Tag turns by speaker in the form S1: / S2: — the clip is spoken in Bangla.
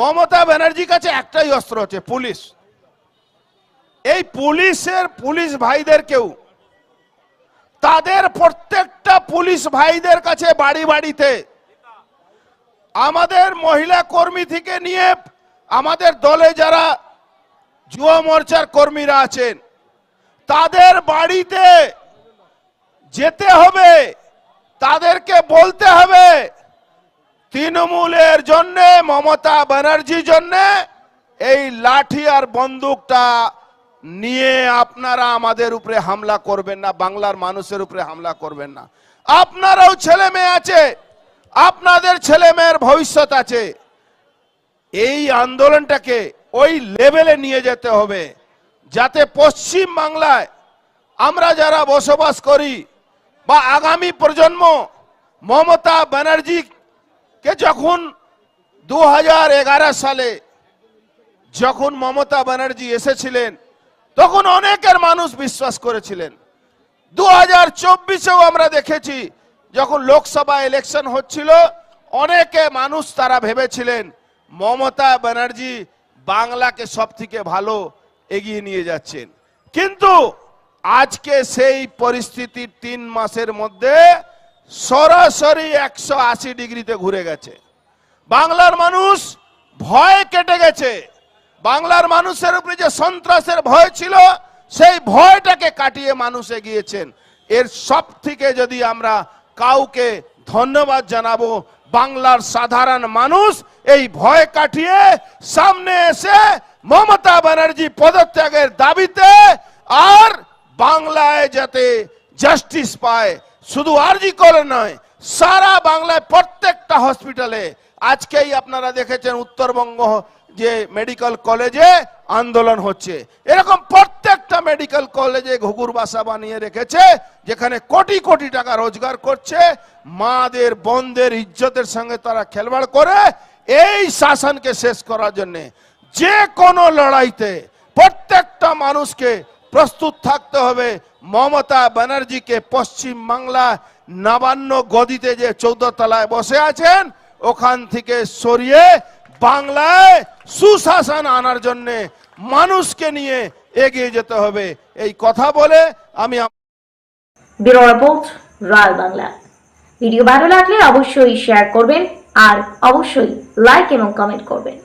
S1: মমতা ব্যানার্জির কাছে একটাই অস্ত্র আছে পুলিশ। এই পুলিশের পুলিশ ভাইদেরকেও তাদের প্রত্যেকটা পুলিশ ভাইদের কাছে বাড়ি বাড়িতে। আমাদের মহিলা কর্মী থেকে নিয়ে আমাদের দলে যারা যুব মোর্চার কর্মীরা আছেন, তাদের বাড়িতে যেতে হবে। তাদেরকে বলতে তৃণমূলের জন্য, মমতা ব্যানার্জির জন্য এই লাঠি আর বন্দুকটা নিয়ে আপনারা আমাদের উপরে হামলা করবেন না, বাংলার মানুষের উপরে হামলা করবেন না। আপনারাও ছেলে মেয়ে আছে, আপনাদের ছেলে মেয়ের ভবিষ্যৎ আছে। এই আন্দোলনটাকে ওই লেভেলে নিয়ে যেতে হবে, যাতে পশ্চিম বাংলায় আমরা যারা বসবাস করি বা আগামী প্রজন্ম মমতা ব্যানার্জিকে যখন দু হাজার এগারো সালে যখন মমতা ব্যানার্জি এসেছিলেন, তখন অনেকের মানুষ বিশ্বাস করেছিলেন। দু হাজার চব্বিশেও আমরা দেখেছি, যখন লোকসভা ইলেকশন হচ্ছিল, অনেকে মানুষ তারা ভেবেছিলেন, মমতা ব্যানার্জি বাংলাকে সব থেকে ভালো এগিয়ে নিয়ে যাচ্ছেন। কিন্তু আজকে সেই পরিস্থিতি তিন মাসের মধ্যে সরাসরি একশো আশি ডিগ্রিতে ঘুরে গেছে। বাংলার মানুষ ভয় কেটে গেছে। বাংলার মানুষের উপরে যে সন্ত্রাসের ভয় ছিল, সেই ভয়টাকে কাটিয়ে মানুষ এগিয়েছেন। এর সব থেকে যদি আমরা কাউকে ধন্যবাদ জানাব, বাংলার সাধারণ মানুষ এই ভয় কাটিয়ে সামনে এসে মমতা ব্যানার্জি পদত্যাগের দাবিতে আর বাংলায় যাতে জাস্টিস পায় শুধু আরজি করে নয়, সারা বাংলায় প্রত্যেকটা হসপিটালে আজকেই আপনারা দেখেছেন উত্তরবঙ্গ যে মেডিকেল কলেজে আন্দোলন হচ্ছে। এরকম প্রত্যেকটা মেডিকেল কলেজে ঘুঘুর বাসা বানিয়ে রেখেছে, যেখানে কোটি কোটি টাকা রোজগার করছে, মাদের বন্ধের ইজ্জতের সঙ্গে তারা খেলবাড় করে, এই শাসনকে শেষ করার জন্যে। যে কোনো লড়াইতে প্রত্যেকটা মানুষকে প্রস্তুত থাকতে হবে। মমতা ব্যানার্জিকে পশ্চিম বাংলা নবান্ন গদিতে যে চৌদ্দ তলায় বসে আছেন, ওখান থেকে সরিয়ে বাংলায় সুশাসন আনার জন্য মানুষকে নিয়ে এগিয়ে যেতে হবে। এই কথা বলে আমি
S2: bureau report, Royal Bangla. Video ভালো লাগলে অবশ্যই শেয়ার করবেন আর অবশ্যই লাইক এবং কমেন্ট করবেন।